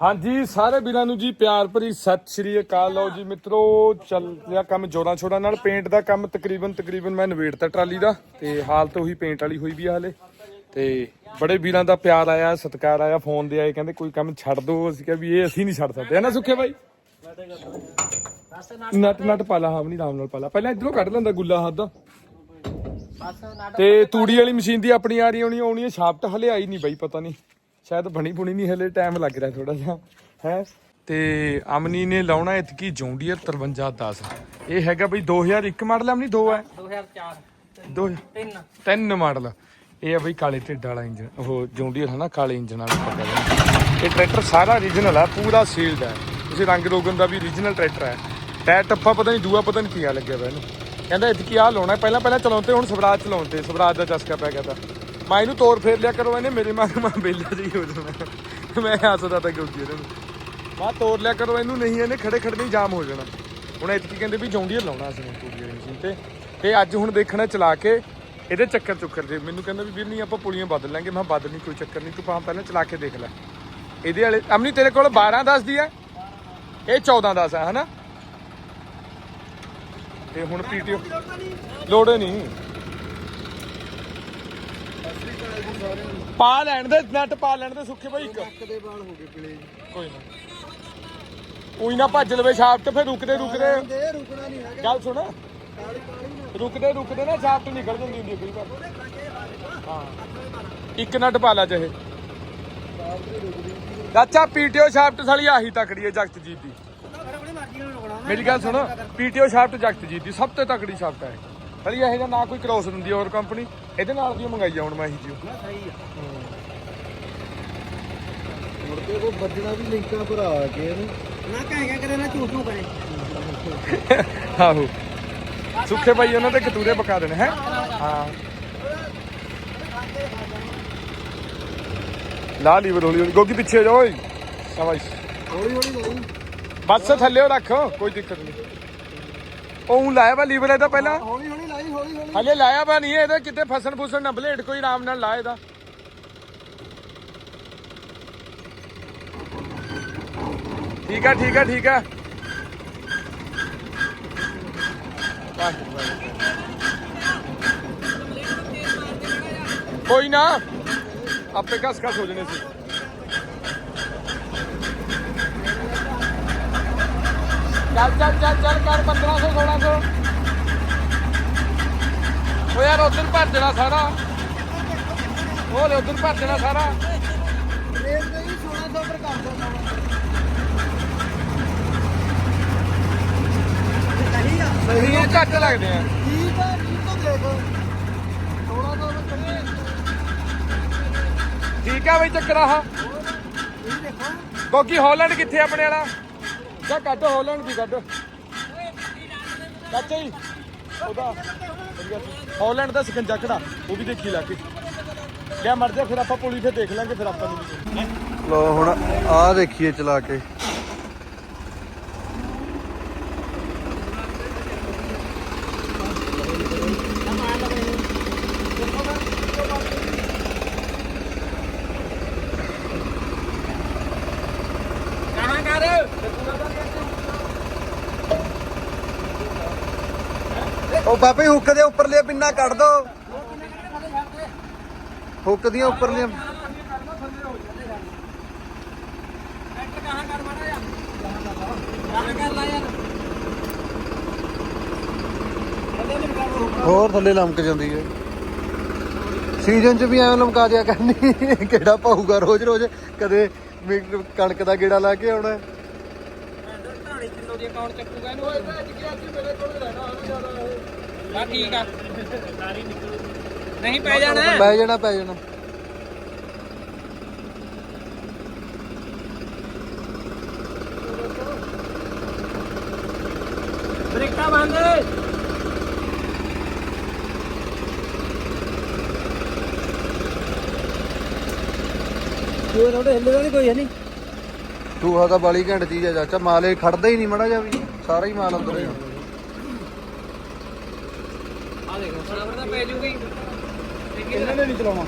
ਹਾਂਜੀ, ਸਾਰੇ ਵੀਰਾਂ ਨੂੰ ਜੀ ਪਿਆਰ ਭਰੀ ਸਤਿ ਸ਼੍ਰੀ ਅਕਾਲ। ਲਓ ਜੀ ਮਿੱਤਰੋ, ਚੱਲ ਰਿਹਾ ਕੰਮ ਜੋਰਾਂ ਛੋੜਾਂ ਨਾਲ। ਪੇਂਟ ਦਾ ਕੰਮ ਤਕਰੀਬਨ ਤਕਰੀਬਨ ਮੈਂ ਨਵੇੜਤਾ ਟਰਾਲੀ ਦਾ ਤੇ ਹਾਲਤ ਉਹੀ ਪੇਂਟ ਵਾਲੀ ਹੋਈ ਵੀ ਆ ਹਲੇ। ਤੇ ਬੜੇ ਵੀਰਾਂ ਦਾ ਪਿਆਰ ਆਇਆ, ਸਤਿਕਾਰ ਆਇਆ, ਫੋਨ ਦੇ ਆਏ, ਕਹਿੰਦੇ ਕੋਈ ਕੰਮ ਛੱਡ ਦੋ। ਅਸੀਂ ਕਿਹਾ ਵੀ ਇਹ ਅਸੀਂ ਨਹੀਂ ਛੱਡ ਸਕਦੇ। ਹੈ ਨਾ ਸੁੱਖੇ ਬਾਈ? ਨਟ ਨਟ ਪਾਲਾ ਹਾਂ ਨਹੀਂ ਆਰਾਮ ਨਾਲ ਪਾਲਾ ਪਹਿਲਾਂ ਇਧਰੋਂ ਕੱਢ ਲੈਂਦਾ ਗੁੱਲਾ ਹੱਦ। ਤੇ ਤੂੜੀ ਵਾਲੀ ਮਸ਼ੀਨ ਦੀ ਆਪਣੀ ਆ ਰਹੀ ਹੋਣੀ, ਆਉਣੀ ਹੈ ਸ਼ਾਫਟ ਹਲੇ ਆਈ ਨਹੀਂ ਬਾਈ, ਪਤਾ ਨਹੀਂ। ਸ਼ਾਇਦ ਬਣੀ ਬੁਣੀ ਨਹੀਂ ਹਲੇ ਟਾਈਮ ਲੱਗ ਰਿਹਾ ਥੋੜਾ ਜਿਹਾ। ਹੈ? ਤੇ ਅਮਨੀ ਨੇ ਲਾਉਣਾ ਇਤਕੀ ਜੌਂਡੀਅਰ 5310 ਇਹ ਹੈਗਾ ਬਈ 2001 ਮਾਡਲ ਅਮਨੀ? 2 ਹੈ? 2004 ਦੋ ਤਿੰਨ। ਤਿੰਨ ਮਾਡਲ ਇਹ ਆ ਬਈ ਕਾਲੇ ਢਿੱਡ ਵਾਲਾ ਇੰਜਨ ਉਹ ਜੌਂਡੀਅਰ ਹੈ ਨਾ ਕਾਲੇ ਇੰਜਨ ਵਾਲਾ। ਇਹ ਟਰੈਕਟਰ ਸਾਰਾ origignal ਹੈ ਪੂਰਾ ਸੀਲਡ ਹੈ ਤੁਸੀਂ ਰੰਗ ਰੋਗਨ ਦਾ ਵੀ origignal ਟਰੈਕਟਰ ਹੈ ਟਾਇਰ ਟੱਪਾ ਪਤਾ ਨਹੀਂ ਦੂਆ ਪਤਾ ਨਹੀਂ ਕੀ ਆ ਲੱਗਿਆ ਵਾ ਇਹਨੂੰ। ਕਹਿੰਦਾ ਇਤਕੀ ਆ ਲਾਉਣਾ ਪਹਿਲਾਂ ਪਹਿਲਾਂ ਚਲਾਉਂਦੇ ਹੁਣ ਸਵਰਾਜ ਚਲਾਉਂਦੇ। ਸਵਰਾਜ ਦਾ ਚਸਕਾ ਪੈ ਗਿਆ ਤਾਂ। ਮੈਂ ਇਹਨੂੰ ਤੋਰ ਫੇਰ ਲਿਆ ਕਰੋ, ਇਹਨੇ ਮੇਰੇ ਮਾਂ ਮਾ ਬੇਲਾ ਜੀ ਹੋ ਜਾਣਾ। ਮੈਂ ਹੱਸਦਾ ਤਾਂ ਕਿਉਂਕਿ ਇਹਨਾਂ ਨੂੰ ਮਾ ਤੋਰ ਲਿਆ ਕਰੋ, ਇਹਨੂੰ ਨਹੀਂ, ਇਹਨੇ ਖੜੇ ਖੜੇ ਨਹੀਂ ਜਾਮ ਹੋ ਜਾਣਾ। ਹੁਣ ਇਤਕੀ ਕਹਿੰਦੇ ਵੀ ਜੌਂਡੀਅਰ ਲਾਉਣਾ ਅਸੀਂ ਪੂਰੀ ਮਸ਼ੀਨ ਤੇ। ਤੇ ਅੱਜ ਹੁਣ ਦੇਖਣਾ ਚਲਾ ਕੇ ਇਹਦੇ ਚੱਕਰ ਚੁੱਕਰ ਜੇ। ਮੈਨੂੰ ਕਹਿੰਦਾ ਵੀ ਵੀਰ, ਨਹੀਂ, ਆਪਾਂ ਪੁਲੀਆਂ ਬਦਲ ਲਾਂਗੇ। ਮੈਂ ਕਿਹਾ, ਬਦਲ ਨਹੀਂ, ਕੋਈ ਚੱਕਰ ਨਹੀਂ, ਤੂੰ ਪਾ ਪਹਿਲਾਂ ਚਲਾ ਕੇ ਦੇਖ ਲੈ। ਇਹਦੇ ਵਾਲੇ, ਅਮਨੀ, ਤੇਰੇ ਕੋਲ 12 10 ਦੀ ਹੈ? ਇਹ 14 10 ਹੈ, ਹਨਾ? ਤੇ ਹੁਣ ਪੀਟੀਓ ਲੋੜ ਨਹੀਂ। ਪਾ ਲੈਣ ਦੇ ਨੱਟ ਪਾ ਲੈਣ ਦੇ ਸੁੱਖੇ ਬਾਈ ਇੱਕ। ਕਦੇ ਵਾਲ ਹੋ ਗਏ ਪਿਲੇ। ਕੋਈ ਨਾ। ਉਹੀ ਨਾ ਭੱਜ ਲਵੇ ਸ਼ਾਫਟ ਫਿਰ ਰੁਕਦੇ ਰੁਕਦੇ। ਦੇ ਰੁਕਣਾ ਨਹੀਂ ਹੈਗਾ। ਗੱਲ ਸੁਣ। ਰੁਕਦੇ ਰੁਕਦੇ ਨਾ ਸ਼ਾਫਟ ਨਿਕਲ ਜਾਂਦੀ ਹੁੰਦੀ ਹੈ ਕਈ ਵਾਰ। ਹਾਂ। ਇੱਕ ਨਟ ਪਾ ਲਾ ਚਾਹੇ। ਚਾਚਾ ਪੀਟੀਓ ਸ਼ਾਫਟ ਸਾਲੀ ਆਹੀ ਤਕੜੀ ਹੈ ਦੀ। ਮਰਜ਼ੀ ਨਾਲ ਰੁਕਣਾ। ਮੇਰੀ ਗੱਲ ਸੁਣ ਪੀਟੀਓ ਸ਼ਾਫਟ ਜਗਤਜੀਤ ਦੀ ਸਭ ਤੋਂ ਤਕੜੀ ਸ਼ਾਫਟ ਹੈ। ਸਾਲੀ ਇਹੋ ਜਿਹਾ ਨਾ ਕੋਈ ਕ੍ਰੋਸ ਦਿੰਦੀ ਹੋਰ ਕੰਪਨੀ ਇਹਦੇ ਨਾਲ ਦੀ ਮੰਗਾਈ ਆ ਹੁਣ ਮੈਂ ਇਹੀ ਜੀ ਸਹੀ ਆ। ਮੁੜ ਕੇ ਉਹ ਵੱਜਣਾ ਵੀ ਲਿੰਕਾਂ ਪਰ ਆ ਕੇ ਇਹਨੂੰ। ਨਾ ਕਹੇਗਾ ਕਰੇ ਨਾ ਝੂਠ ਨੂੰ ਕਰੇ। ਆਹੋ। ਸੁੱਖੇ ਭਾਈ ਉਹਨਾਂ ਦੇ ਕਤੂਰੇ ਪਕਾ ਦੇਣੇ ਹੈ? ਹਾਂ। ਲਾ ਲੀਵਰ ਹੌਲੀ ਹੌਲੀ ਗੋਗੀ ਪਿੱਛੇ ਜਾ ਓਏ। ਸ਼ਾਬਾਸ਼ ਹੌਲੀ ਹੌਲੀ ਬਸ ਥੱਲੇ ਰੱਖ ਕੋਈ ਦਿੱਕਤ ਨਹੀਂ। ਉਹ ਲਾਇਆ ਵਾ ਲੀਵਰ ਇਹਦਾ ਪਹਿਲਾਂ? ਹੌਲੀ ਹੌਲੀ ਲਾਈ ਹੌਲੀ ਹੌਲੀ। ਹਲੇ ਲਾਇਆ ਵਾ ਨਹੀਂ ਇਹਦਾ ਕਿਤੇ ਫਸਣ ਫੁਸਣ ਨਾ ਬਲੇਡ ਕੋਈ ਆਰਾਮ ਨਾਲ ਲਾ ਇਹਦਾ। ਠੀਕ ਆ ਠੀਕ ਆ ਠੀਕ ਆ। ਕੋਈ ਨਾ ਆਪੇ ਕਸ ਕਸ ਹੋ ਜਣੇ ਸੀ। ਚੱਲ ਚੱਲ ਚੱਲ ਚੱਲ ਕਰ 1500 1600 ਉਹ ਯਾਰ ਉਧਰ ਭੱਜ ਜਾਣਾ ਸਾਰਾ। ਉਹ ਲੈ ਉਧਰ ਭੱਜ ਜਾਣਾ ਸਾਰਾ। ਰੇਟ ਦੇ ਹੀ 1600 ਪਰ ਕਰ ਦਿੰਦਾ ਸਹੀ ਆ ਸਹੀ ਘੱਟ ਲੱਗਦੇ ਆ। ਠੀਕ ਆ ਠੀਕ ਤਾਂ ਦੇਖ 1600 ਪਰ ਚੰਗੀ ਠੀਕ ਆ ਬਈ ਚੱਕਰ ਆਹ। ਇਹ ਦੇਖੋ। ਕੋਕੀ ਹਾਲੈਂਡ ਕਿੱਥੇ ਆਪਣੇ ਵਾਲਾ? ਜਾ ਕੱਢ ਹਾਲੈਂਡ ਦੀ ਕੱਢ। ਚਾਚਾ ਜੀ, ਉਹਦਾ ਹੋਲੈਂਡ ਦਾ ਸਕੰਜਾ ਖੜਾ ਉਹ ਵੀ ਦੇਖੀ ਲਾ ਕੇ। ਲਿਆ ਮਰ ਜਾ, ਫਿਰ ਆਪਾਂ ਪੁਲਿਸ ਤੇ ਦੇਖ ਲਾਂਗੇ, ਫਿਰ ਆਪਾਂ ਨੂੰ ਲੋ ਹੁਣ ਆ ਦੇਖੀਏ ਚਲਾ ਕੇ ਕਹਾਂ ਕਰ ਉਹ ਬਾਬੇ, ਹੁੱਕ ਦੇ ਉੱਪਰਲੇ ਪਿੰਨਾ ਕੱਢ ਦੋ। ਹੁੱਕ ਦੀਆਂ ਉੱਪਰਲੀਆਂ। ਹੋਰ ਥੱਲੇ ਲਮਕ ਜਾਂਦੀ ਹੈ। ਸੀਜ਼ਨ 'ਚ ਵੀ ਐਵੇਂ ਲਮਕਾ ਦਿਆ ਕਰਨੀ। ਕਿਹੜਾ ਪਾਊਗਾ ਰੋਜ਼ ਰੋਜ਼? ਕਦੇ ਕਣਕ ਦਾ ਗੇੜਾ ਲਾ ਕੇ ਆਉਣਾ। ਢਾਣੀ ਕਿਲੋ ਦੀ ਅਕਾਊਂਟ ਚੱਕੂਗਾ ਇਹਨੂੰ। ਆ ਠੀਕ ਆ। ਨਹੀਂ ਪੈ ਜਾਣਾ। ਪੈ ਜਾਣਾ ਪੈ ਜਾਣਾ। ਬ੍ਰੇਕਾਂ ਬੰਦ। ਕੋਈ ਰੋੜੇ ਹਿੱਲਦਾ ਨਹੀਂ ਕੋਈ ਹੈ ਨਹੀਂ? ਚੂਹਾ ਤਾਂ ਬਾਲੀ ਘੈਂਟ ਚੀਜ਼ ਆ ਚਾਚਾ ਮਾਲ ਖੜਦਾ ਹੀ ਨਹੀਂ ਮੜਾ ਜਾ ਵੀ। ਸਾਰਾ ਹੀ ਮਾਲ ਅੰਦਰ ਹੀ। ਆ ਦੇਖੋ ਸਲਾਵਰ ਤਾਂ ਪੈ ਜੂਗੀ ਇਹਨਾਂ ਨੇ ਨਹੀਂ ਚਲਾਉਣਾ?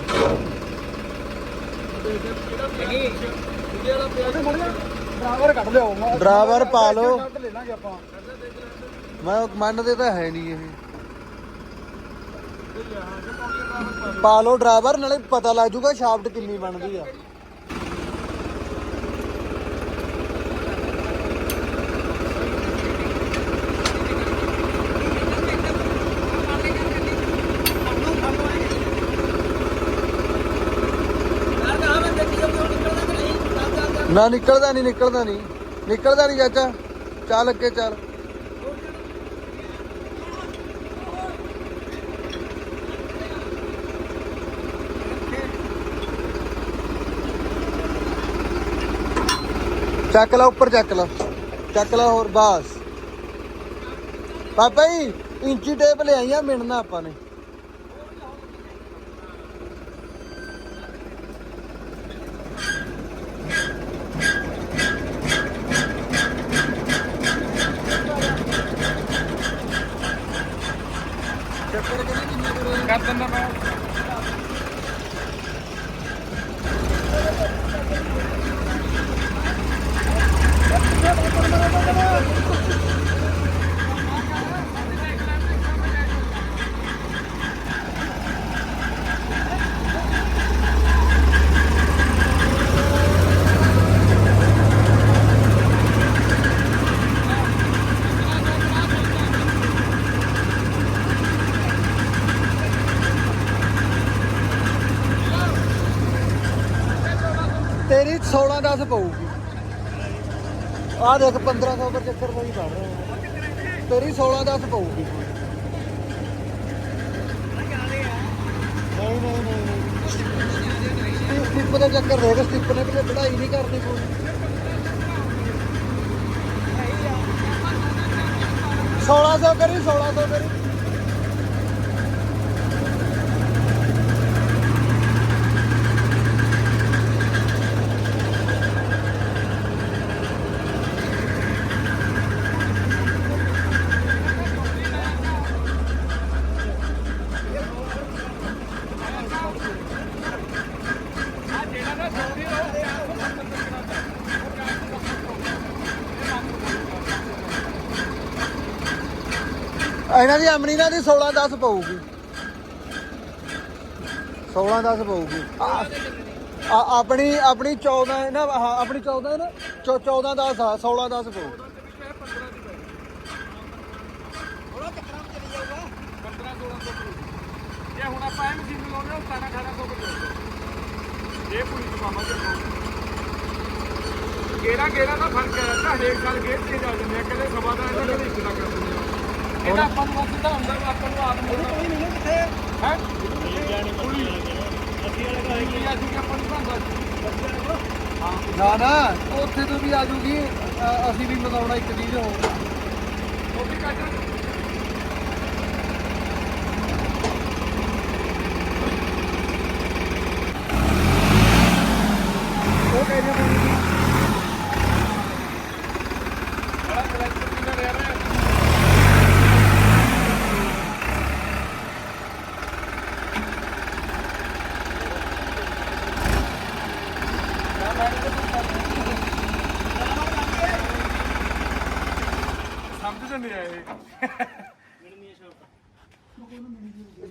ਡਰਾਈਵਰ ਕੱਢ ਲਿਓ। ਡਰਾਈਵਰ ਪਾ ਲਓ। ਲੈ ਲਾਂਗੇ ਆਪਾਂ। ਮੈਂ ਮੰਨਦੇ ਤਾਂ ਹੈ ਨਹੀਂ ਇਹ। ਪਾ ਲਓ ਡਰਾਈਵਰ ਨਾਲੇ ਪਤਾ ਲੱਗ ਜੂਗਾ ਸ਼ਾਫਟ ਕਿੰਨੀ ਬਣਦੀ ਆ ਯਾਰ ਕਹਾਂ ਮੈਂ ਦੇਖੀ ਜਦੋਂ ਨਿਕਲਦਾ ਕਿ ਨਹੀਂ ਚੱਲ ਚੱਲ ਚੱਲ ਨਾ, ਨਿਕਲਦਾ ਨਹੀਂ ਨਿਕਲਦਾ ਨਹੀਂ। ਨਿਕਲਦਾ ਨਹੀਂ ਚਾਚਾ। ਚੱਲ ਅੱਗੇ ਚੱਲ। ਚੱਕ ਲਾ, ਉੱਪਰ ਚੱਕ ਲਾ। ਚੱਕ ਲਾ ਹੋਰ, ਬਾਸ। ਪਾਪਾ ਜੀ, ਇੰਚੀ ਟੇਪ ਲਿਆਈਆਂ ਮਿਲਣਾ ਆਪਾਂ ਨੇ। ਕਰ ਦਿੰਦਾ ਮੈਂ ਤੇਰੀ 16 10 ਪਊਗੀ। ਆ ਦੇਖ 1500 ਪਰ ਚੱਕਰ ਕੋਈ ਬਣ ਰਿਹਾ। ਤੇਰੀ 16 10 ਪਊਗੀ। ਨਹੀਂ ਨਹੀਂ ਨਹੀਂ ਨਹੀਂ। ਦੇ ਚੱਕਰ ਦੇਖ, ਸਟਿਪ ਨੇ ਕਿਤੇ ਚੜਾਈ ਨਹੀਂ ਕਰਨੀ ਕੋਈ। 1600 ਕਰੀ 1600 ਕਰੀ ਇਹਨਾਂ ਦੀ ਦੀ 16 10 ਪਊਗੀ। 16 10 ਪਊਗੀ। ਆ- ਆਪਣੀ ਆਪਣੀ 14 ਹੈ ਨਾ, ਹਾਂ, ਆਪਣੀ 14 ਹੈ ਨਾ 14 10 ਆ 16 10 ਪਊਗੀ। ਜੇ ਹੁਣ ਆਪਾਂ ਇਹ ਮਸ਼ੀਨ ਲਾਉਂਦੇ ਹਾਂ 17 1800 ਰੁਪਏ ਇਹ ਪੂਰੀ ਕਮਾਮਾ ਤੇ ਗੇੜਾ ਗੇੜਾ ਦਾ ਫ਼ਰਕ ਹੈ, ਤਾਂ ਹਰੇਕ ਸਾਲ ਗੇੜ ਚੇਂਜ ਆ ਜਾਂਦੇ ਆ ਕਦੇ ਸਵਾ ਦਾ ਇਹਦਾ ਕਦੇ ਇੱਕ ਦਾ ਕਰ ਆ। ਆਪਾਂ ਨੂੰ ਸਿੱਧਾ ਹੁੰਦਾ ਵਾ, ਆਪਾਂ ਨੂੰ ਆਪ ਨੂੰ ਕੋਈ ਨਹੀਂ ਕਿੱਥੇ? ਹੈ? ਪੂਰੀ ਅਸੀਂ ਵਾਲੇ ਕਹੇ ਕਿ ਅਸੀਂ ਆਪਾਂ ਨੂੰ ਭਾਂਦਾ ਨਾ ਨਾ ਉੱਥੇ ਤੋਂ ਵੀ ਆ ਜੂਗੀ ਅ- ਅਸੀਂ ਵੀ ਮਨਾਉਣਾ ਇੱਕ ਚੀਜ਼ ਹੋ ਉਹ ਵੀ ਕੱਟ ਉਹ ਕਹਿ ਰਹੇ ਬੜਾ ਕਲੈਕਟਰ ਕਿੰਨਾ ਰਹਿ ਰਿਹਾ ਸਮਝ ਨਹੀਂ ਆਏ।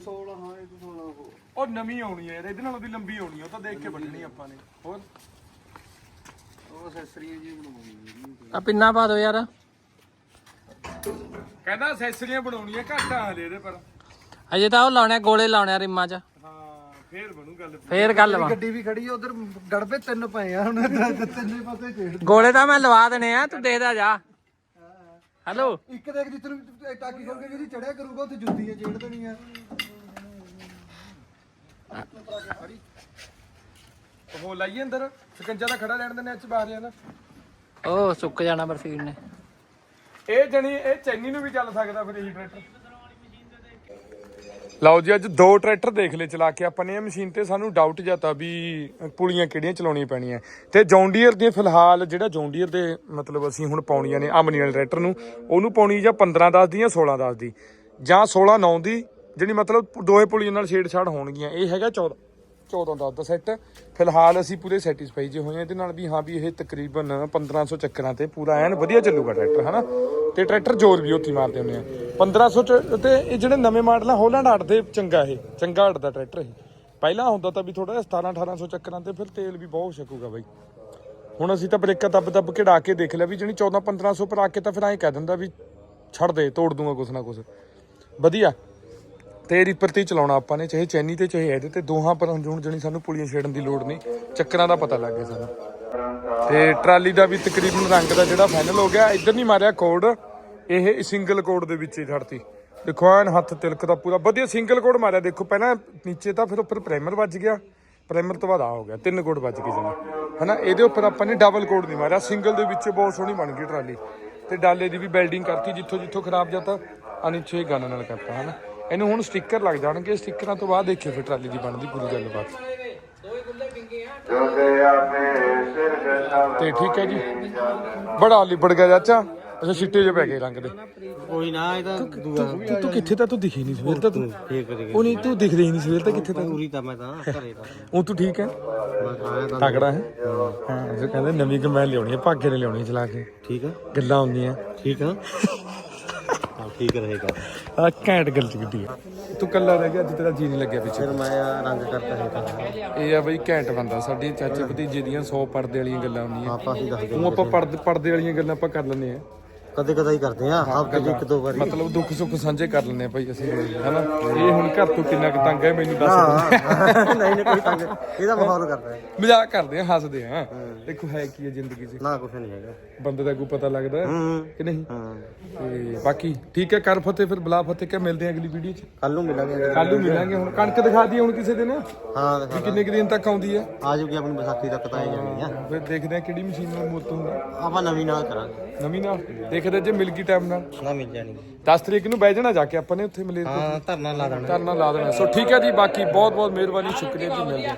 16 ਹਾਂ ਇਹ 16 ਹੋ ਉਹ ਨਵੀਂ ਆਉਣੀ ਹੈ ਯਾਰ, ਇਹਦੇ ਨਾਲੋਂ ਵੀ ਲੰਬੀ ਆਉਣੀ ਹੈ ਉਹ ਤਾਂ ਦੇਖ ਕੇ ਵੱਢਣੀ ਆਪਾਂ ਨੇ। ਹੋਰ? ਉਹ ਅਸੈਸਰੀਆਂ ਜੀ ਬਣਾਉਣੀ ਆ ਪਿੰਨਾ ਪਾ ਦਿਓ ਯਾਰ। ਕਹਿੰਦਾ ਅਸੈਸਰੀਆਂ ਬਣਾਉਣੀਆਂ ਘੱਟ ਆ ਹਲੇ ਇਹਦੇ ਪਰ। ਅਜੇ ਤਾਂ ਉਹ ਲਾਉਣੇ ਗੋਲੇ ਲਾਉਣੇ ਆ ਰਿਮਾਂ 'ਚ। ਹਾਂ ਫੇਰ ਬਣੂ ਗੱਲ। ਫੇਰ ਗੱਲ ਵਾ। ਗੱਡੀ ਵੀ ਖੜੀ ਆ ਉਧਰ ਗੜਬੇ ਤਿੰਨ ਪਏ ਆ ਹੁਣ ਤਿੰਨੇ ਪਾਸੇ ਛੇੜ ਗੋਲੇ ਤਾਂ ਮੈਂ ਲਵਾ ਦੇਣੇ ਆ ਤੂੰ ਦੇਖਦਾ ਜਾ। ਹੈਲੋ। ਇੱਕ ਦੇਖ ਜਿੱਥੇ ਨੂੰ ਟਾਕੀ ਖੋਲ ਕੇ ਜਿਹਦੀ ਚੜਿਆ ਕਰੂਗਾ ਉੱਥੇ ਜੁੱਤੀਆਂ ਛੇੜ ਦੇਣੀਆਂ ਉਹ ਲਾਈਏ ਅੰਦਰ ਸਕੰਜਾ ਦਾ ਖੜਾ ਲੈਣ ਦੇ ਨੇ ਚ ਬਾਹਰ ਆ ਨਾ ਉਹ ਸੁੱਕ ਜਾਣਾ ਬਰਸੀਨ ਨੇ। ਇਹ ਜਣੀ ਇਹ ਚੈਨੀ ਨੂੰ ਵੀ ਚੱਲ ਸਕਦਾ ਫਿਰ ਇਹੀ ਟਰੈਕਟਰ। ਲਓ ਜੀ, ਅੱਜ ਦੋ ਟਰੈਕਟਰ ਦੇਖ ਲਏ, ਚਲਾ ਕੇ ਆਪਾਂ ਨੇ ਇਹ ਮਸ਼ੀਨ ਤੇ ਸਾਨੂੰ ਡਾਊਟ ਜਾਤਾ ਵੀ ਪੁਲੀਆਂ ਕਿਹੜੀਆਂ ਚਲਾਉਣੀਆਂ ਪੈਣੀਆਂ। ਤੇ ਜੌਂਡੀਅਰ ਦੀਆਂ ਫਿਲਹਾਲ ਜਿਹੜਾ ਜੌਂਡੀਅਰ ਦੇ ਮਤਲਬ ਅਸੀਂ ਹੁਣ ਪਾਉਣੀਆਂ ਨੇ ਅਮਨੀ ਵਾਲੇ ਟਰੈਕਟਰ ਨੂੰ, ਉਹਨੂੰ ਪਾਉਣੀ ਜਾਂ 15 10 ਦੀ ਜਾਂ 16 10 ਦੀ, ਜਾਂ 16 9 ਦੀ, ਜਿਹੜੀ ਮਤਲਬ ਦੋਏ ਪੁਲੀਆਂ ਨਾਲ ਛੇੜਛਾੜ ਹੋਣਗੀਆਂ, ਇਹ ਹੈਗਾ 14 14 ਦਾ ਦਾ ਸੈੱਟ। ਫਿਲਹਾਲ ਅਸੀਂ ਪੂਰੇ ਸੈਟੀਸਫਾਈ ਜੇ ਹੋਏ ਹਾਂ। ਇਹਦੇ ਨਾਲ ਵੀ ਹਾਂ ਵੀ ਇਹ ਤਕਰੀਬਨ 1500 ਚੱਕਰਾਂ ਤੇ ਪੂਰਾ ਐਨ ਵਧੀਆ ਚੱਲੂਗਾ ਟਰੈਕਟਰ ਹਨਾ? ਤੇ ਟਰੈਕਟਰ ਜ਼ੋਰ ਵੀ ਉੱਥੇ ਮਾਰਦੇ ਹੁੰਦੇ ਆ। 1500 ਚ ਤੇ ਇਹ ਜਿਹੜੇ ਨਵੇਂ ਮਾਡਲ ਆ ਹੋਲੈਂਡ 8 ਦੇ ਚੰਗਾ ਇਹ, ਚੰਗਾ 8 ਦਾ ਟਰੈਕਟਰ ਇਹ। ਪਹਿਲਾਂ ਹੁੰਦਾ ਤਾਂ ਵੀ ਥੋੜਾ ਜਿਹਾ 17 1800 ਚੱਕਰਾਂ ਤੇ ਫਿਰ ਤੇਲ ਵੀ ਬਹੁਤ ਛਕੂਗਾ ਬਾਈ। ਹੁਣ ਅਸੀਂ ਤਾਂ ਬ੍ਰੇਕਾਂ ਦੱਬ ਦੱਬ ਕੇ ਡਾ ਕੇ ਦੇਖ ਲਿਆ ਵੀ ਜਿਹੜੀ 14 1500 ਪਰ ਆ ਕੇ ਤਾਂ ਫਿਰ ਐਂ ਕਹਿ ਦਿੰਦਾ ਵੀ ਛੱਡ ਦੇ, ਤੋੜ ਦੂੰਗਾ ਕੁਛ ਨਾ ਕੁਛ। ਵਧੀਆ। ਤੇ ਰੀਪਰ ਤੇ ਚਲਾਉਣਾ ਆਪਾਂ ਨੇ, ਚਾਹੇ ਚੈਨੀ ਤੇ, ਚਾਹੇ ਇਹਦੇ ਤੇ, ਦੋਹਾਂ ਪਰ ਹੁਣ ਜਣੀ ਸਾਨੂੰ ਪੁਲੀਆਂ ਛੇੜਨ ਦੀ ਲੋੜ ਨਹੀਂ। ਚੱਕਰਾਂ ਦਾ ਪਤਾ ਲੱਗ ਗਿਆ ਸਾਨੂੰ। ਤੇ ਟਰਾਲੀ ਦਾ ਵੀ ਤਕਰੀਬਨ ਰੰਗ ਦਾ ਜਿਹੜਾ ਫਾਈਨਲ ਹੋ ਗਿਆ, ਇੱਧਰ ਨਹੀਂ ਮਾਰਿਆ ਕੋਡ, ਇਹ ਸਿੰਗਲ ਕੋਡ ਦੇ ਵਿੱਚ ਹੀ ਛੱਡਤੀ ਦੇਖੋ, ਐਨ ਹੱਥ ਤਿਲਕ ਦਾ ਪੂਰਾ, ਵਧੀਆ ਸਿੰਗਲ ਕੋਡ ਮਾਰਿਆ। ਦੇਖੋ, ਪਹਿਲਾਂ ਨੀਚੇ ਤਾਂ ਫਿਰ ਉੱਪਰ ਪ੍ਰਾਈਮਰ ਵੱਜ ਗਿਆ। ਪ੍ਰਾਈਮਰ ਤੋਂ ਬਾਅਦ ਆ ਹੋ ਗਿਆ, ਤਿੰਨ ਕੋਡ ਵੱਜ ਗਏ ਜਣਾ ਹਨਾ, ਇਹਦੇ ਉੱਪਰ ਆਪਾਂ ਨੇ ਡਬਲ ਕੋਡ ਨਹੀਂ ਮਾਰਿਆ। ਸਿੰਗਲ ਦੇ ਵਿੱਚ ਬਹੁਤ ਸੋਹਣੀ ਬਣ ਗਈ ਟਰਾਲੀ। ਤੇ ਡਾਲੇ ਦੀ ਵੀ ਵੈਲਡਿੰਗ ਕਰਤੀ ਜਿੱਥੋਂ ਜਿੱਥੋਂ ਖਰਾਬ ਜਾਂਦਾ ਅਨਿਛੇ ਗਨ ਨਾਲ ਕਰਤਾ, ਹਨਾ। ਇਹਨੂੰ ਹੁਣ ਸਟicker ਲੱਗ ਜਾਣਗੇ ਸਟickਰਾਂ ਤੋਂ ਬਾਅਦ ਦੇਖਿਓ ਫਿਰ ਟਰਾਲੀ ਦੀ ਬਣਦੀ ਪੂਰੀ ਗੱਲਬਾਤ। ਤੇ ਠੀਕ ਹੈ ਜੀ। ਬੜਾ ਲਿਬੜ ਗਿਆ ਚਾਚਾ। ਅੱਛਾ ਛਿੱਟੇ ਜੇ ਪੈ ਗਏ ਰੰਗ ਦੇ। ਕੋਈ ਨਾ ਇਹ ਤਾਂ ਦੂਆ ਤੂੰ ਤੂੰ ਕਿੱਥੇ ਤਾਂ ਤੂੰ ਦਿਖੀ ਨਹੀਂ ਸਵੇਰ ਤਾਂ ਤੂੰ ਉਹ ਨਹੀਂ ਤੂੰ ਦਿਖਦੇ ਹੀ ਨਹੀਂ ਸਵੇਰ ਤਾਂ ਕਿੱਥੇ ਤਾਂ ਪੂਰੀ ਤਾਂ? ਮੈਂ ਤਾਂ ਘਰੇ ਤਾਂ। ਉਹ ਤੂੰ ਠੀਕ ਹੈ? ਤਗੜਾ ਹੈ? ਹਾਂ ਜੋ ਕਹਿੰਦੇ ਨਵੀਂ ਕਮੈਨ ਲਿਆਉਣੀ ਹੈ ਭਾਗੇ ਨੇ ਲਿਆਉਣੀ ਹੈ ਚਲਾ ਕੇ। ਠੀਕ ਆ ਗੱਲਾਂ ਹੁੰਦੀਆਂ ਠੀਕ ਆ ਹਾਂ। ਠੀਕ ਰਹੇਗਾ। ਆ ਘੈਂਟ ਗੱਲ ਚ ਗੱਡੀ ਹੈ ਤੂੰ ਕੱਲਾ ਰਹਿ ਗਿਆ ਅੱਜ ਤੇਰਾ ਜੀ ਨਹੀਂ ਲੱਗਿਆ ਪਿੱਛੇ। ਫਿਰ ਮੈਂ ਆ ਰੰਗ ਕਰਤਾ ਹੈ ਤਾਂ। ਇਹ ਆ ਬਈ ਘੈਂਟ ਬੰਦਾ ਸਾਡੀ ਚਾਚੇ ਭਤੀਜੇ ਦੀਆਂ 100 ਪਰਦੇ ਵਾਲੀਆਂ ਗੱਲਾਂ ਹੁੰਦੀਆਂ। ਆਪਾਂ ਅਸੀਂ ਦੱਸ ਉਹ ਆਪਾਂ ਪਰਦੇ ਪਰਦੇ ਵਾਲੀਆਂ ਗੱਲਾਂ ਆਪਾਂ ਕਰ ਲੈਂਦੇ ਆ। ਕਦੇ ਕਦੇ ਹੀ ਕਰਦੇ ਆ ਹਫ਼ਤੇ ਚ ਇੱਕ ਦੋ ਵਾਰੀ। ਮਤਲਬ ਦੁੱਖ ਸੁੱਖ ਸਾਂਝੇ ਕਰ ਲੈਂਦੇ ਆ ਭਾਈ ਅਸੀਂ ਹਨਾ? ਇਹ ਹੁਣ ਘਰ ਤੋਂ ਕਿੰਨਾ ਕੁ ਤੰਗ ਹੈ ਮੈਨੂੰ ਦੱਸ ਹਾਂ ਨਹੀਂ ਨਹੀਂ ਕੋਈ ਤੰਗ ਇਹਦਾ ਮਾਹੌਲ ਕਰਦਾ ਹੈ। ਮਜ਼ਾਕ ਕਰਦੇ ਆ ਹੱਸਦੇ ਆ ਦੇਖੋ ਹੈ ਕੀ ਹੈ ਜ਼ਿੰਦਗੀ 'ਚ। ਨਾ ਕੁਛ ਨਹੀਂ ਹੈਗਾ। ਬੰਦੇ ਦਾ ਕੋਈ ਪਤਾ ਲੱਗਦਾ ਹੈ ਹੂੰ ਕਿ ਨਹੀਂ? ਹਾਂ। ਤੇ ਬਾਕੀ ਠੀਕ ਹੈ ਕਰ ਫਤਿਹ ਫਿਰ ਬਲਾ ਫਤਿਹ। ਕੇ ਮਿਲਦੇ ਆ ਅਗਲੀ ਵੀਡੀਓ 'ਚ? ਕੱਲ ਨੂੰ ਮਿਲਾਂਗੇ। ਕੱਲ ਨੂੰ ਮਿਲਾਂਗੇ ਹੁਣ। ਕਣਕ ਦਿਖਾ ਦਈਏ ਹੁਣ ਕਿਸੇ ਦਿਨ। ਹਾਂ ਦਿਖਾ ਕਿੰਨੇ ਕੁ ਦਿਨ ਤੱਕ ਆਉਂਦੀ ਹੈ? ਆ ਜੂਗੀ ਆਪਣੀ ਵਿਸਾਖੀ ਤੱਕ ਤਾਂ ਆ ਜਾਣੀ ਆ। ਫਿਰ ਦੇਖਦੇ ਆ ਕਿਹੜੀ ਮਸ਼ੀਨ ਨਾਲ ਮੁੱਤ ਹੁੰਦਾ। ਆਪਾਂ ਨਵੀਂ ਨਾਲ ਕਰਾਂਗੇ। ਨਵੀਂ ਨਾਲ? ਦੇਖਦੇ ਜੇ ਮਿਲ ਗਈ ਟਾਈਮ ਨਾਲ? ਨਾ ਮਿਲ ਜਾਣੀ। 10 ਤਰੀਕ ਨੂੰ ਬਹਿ ਜਾਣਾ ਜਾ ਕੇ ਆਪਾਂ ਨੇ ਉੱਥੇ ਮਲੇਰ ਹਾਂ ਧਰਨਾ ਲਾ ਦੇਣਾ। ਕਰਨਾ ਲਾ ਦੇਣਾ। ਸੋ ਠੀਕ ਹੈ ਜੀ ਬਾਕੀ ਬਹੁਤ ਬਹੁਤ ਮਿਹਰਬਾਨੀ ਸ਼ੁਕਰੀਆ ਜੀ ਮਿਲਦੇ ਹਾਂ।